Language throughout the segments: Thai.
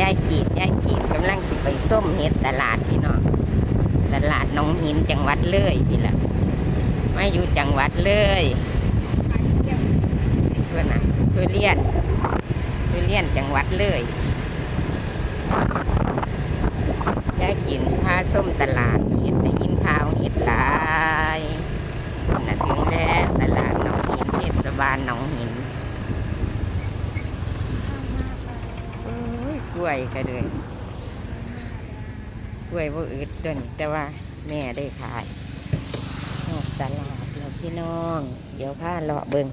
ยายกีดยายกีดกำลังสิไปส้มเห็ดตลาดพี่น้องตลาดหน้องหินจังหวัดเลยพี่ละมาอยู่จังหวัดเลยช่วนน่วยเลี้ยนทุเลี้ยนจังหวัดเลยยายกินพาส้มตลาดเห็ดได้ยินข่าวเห็ดหลายน่ะถึงแล้วตลาดหนองหินเทศบาลหนองหิน โอ้ย กล้วยก็เลยกล้วยว่าอึดเดนแต่ว่าแม่ได้ขายนอกตลาดแล้วพี่น้อง เดี๋ยวข้าเลาะเบิง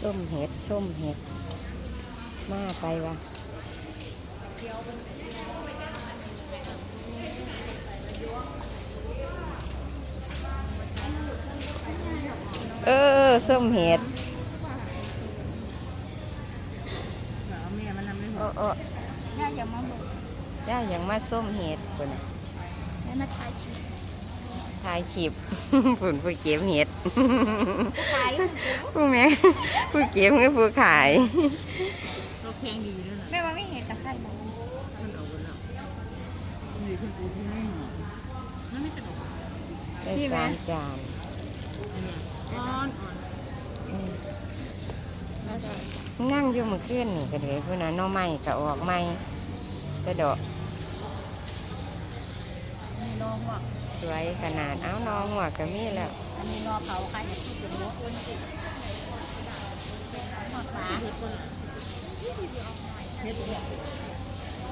ส้มเห็ดส้มเห็ด มาไปวะเออส้มเห็ดเอาแม่มันทำไม่หมโอ้ดโอ้ย่าอย่ามาบอกย่าอย่างมาส้มเห็ดคนน่ะแม่มาถ่ายคลิปถ่ายคลิปผุนผู้เก็บเห็ดถ่ายผู้แม่ผู้เก็บกับผู้ขาย แข็งดีด้วยนะแม่ว่าไม่เห็นตะไคร่มามันเอาไปแล้วมันอยู่ที่ปูที่ไม่อมมันไม่จะดอกได้สามจานอันเนี้ยอ่อนอ่อนอืมนั่งอยู่เมื่อคืนนี่ก็เลยพุ่นน่ะหน้อไม้ก็ออกไม้กระดอกมีนองว่ะสวยขนาดเอาน้องหัวก็มีแล้ว อันนี้นอเผาใครจะคิดเป็นหัวอ้วนสิหอดฝา เห็ดตัวเห็ตัว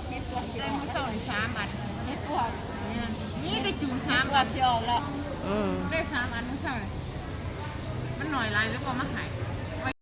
เห็นตัวเชียได้วมาสองสามอันเห็นตัวเนี่ได้จูนสามตัวอันเชียวแล้วได้สามอันมันสั่งมันหน่อยลายแล้วก็มาขาย